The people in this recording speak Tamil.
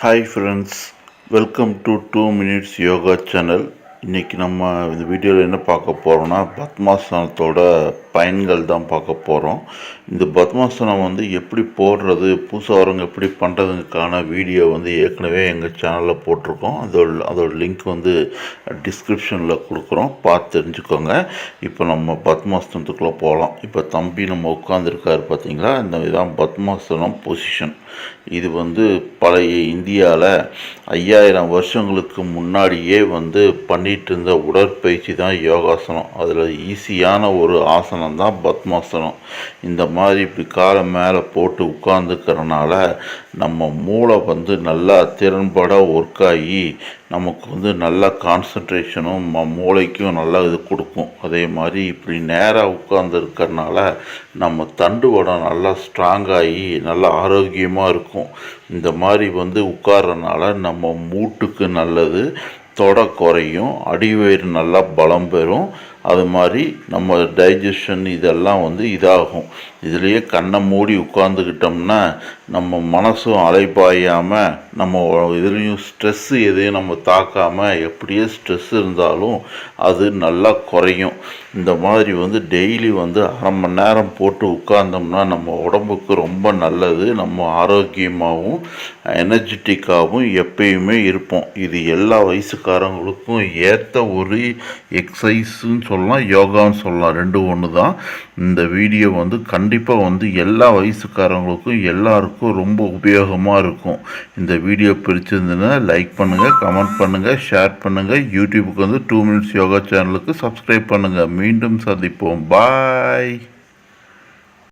Hi friends welcome to two minutes yoga channel இன்றைக்கி நம்ம இந்த வீடியோவில் என்ன பார்க்க போகிறோம்னா பத்மாசனத்தோட பயன்கள் தான் பார்க்க போகிறோம் இந்த பத்மாசனம் வந்து எப்படி போடுறது புதுசாக எப்படி பண்ணுறதுக்கான வீடியோ வந்து ஏற்கனவே எங்கள் சேனலில் போட்டிருக்கோம். அதோட அதோட லிங்க் வந்து டிஸ்கிரிப்ஷனில் கொடுக்குறோம். பார்த்து தெரிஞ்சுக்கோங்க. இப்போ நம்ம பத்மாசனத்துக்குள்ளே போகலாம் இப்போ தம்பி நம்ம உட்காந்துருக்காரு பார்த்தீங்களா? இந்த இதான் பத்மாசனம் பொசிஷன் இது வந்து பழைய இந்தியாவில் ஐயாயிரம் வருஷங்களுக்கு முன்னாடியே வந்து பண்ணிகிட்டு இருந்த உடற்பயிற்சி தான் யோகாசனம். அதில் ஈஸியான ஒரு ஆசனம் தான் பத்மாசனம். இந்த மாதிரி இப்படி காலை மேலே போட்டு உட்காந்துக்கிறனால நம்ம மூளை வந்து நல்லா திறன்பட ஒர்க் ஆகி நமக்கு வந்து நல்ல கான்சன்ட்ரேஷனும் ம மூளைக்கும் நல்லா இது கொடுக்கும். அதே மாதிரி இப்படி நேராக உட்காந்துருக்கறனால நம்ம தண்டுவடம் நல்லா ஸ்ட்ராங்காகி நல்லா ஆரோக்கியமாக இருக்கும். இந்த மாதிரி வந்து உட்கார்றனால நம்ம மூட்டுக்கு நல்லது தொடை குறையும் அடிவயிறு நல்லா பலம் பெறும். அது மாதிரி நம்ம டைஜஷன் இதெல்லாம் வந்து இதாகும். இதுலேயே கண்ணை மூடி உட்காந்துக்கிட்டோம்னா நம்ம மனசும் அலைப்பாயாமல் நம்ம இதுலேயும் ஸ்ட்ரெஸ்ஸு எதையும் நம்ம தாக்காமல் எப்படியே ஸ்ட்ரெஸ் இருந்தாலும் அது நல்லா குறையும். இந்த மாதிரி வந்து டெய்லி வந்து அரை மணி நேரம் போட்டு உட்கார்ந்தோம்னா நம்ம உடம்புக்கு ரொம்ப நல்லது. நம்ம ஆரோக்கியமாகவும் எனர்ஜெட்டிக்காகவும் எப்பயுமே இருப்போம். இது எல்லா வயசுக்காரங்களுக்கும் ஏற்ற ஒரு எக்ஸசைஸுன்னு சொல்லலாம் யோகான்னு சொல்லலாம் ரெண்டும் ஒன்று தான் இந்த வீடியோ வந்து கண்டிப்பாக வந்து எல்லா வயசுக்காரங்களுக்கும் எல்லாருக்கும் ரொம்ப உபயோகமாக இருக்கும். இந்த வீடியோ பிடிச்சிருந்ததுன்னா லைக் பண்ணுங்கள் கமெண்ட் பண்ணுங்கள் ஷேர் பண்ணுங்கள் யூடியூபுக்கு வந்து டூ மினிட்ஸ் யோகா சேனலுக்கு சப்ஸ்கிரைப் பண்ணுங்கள் மீண்டும் சந்திப்போம். பாய்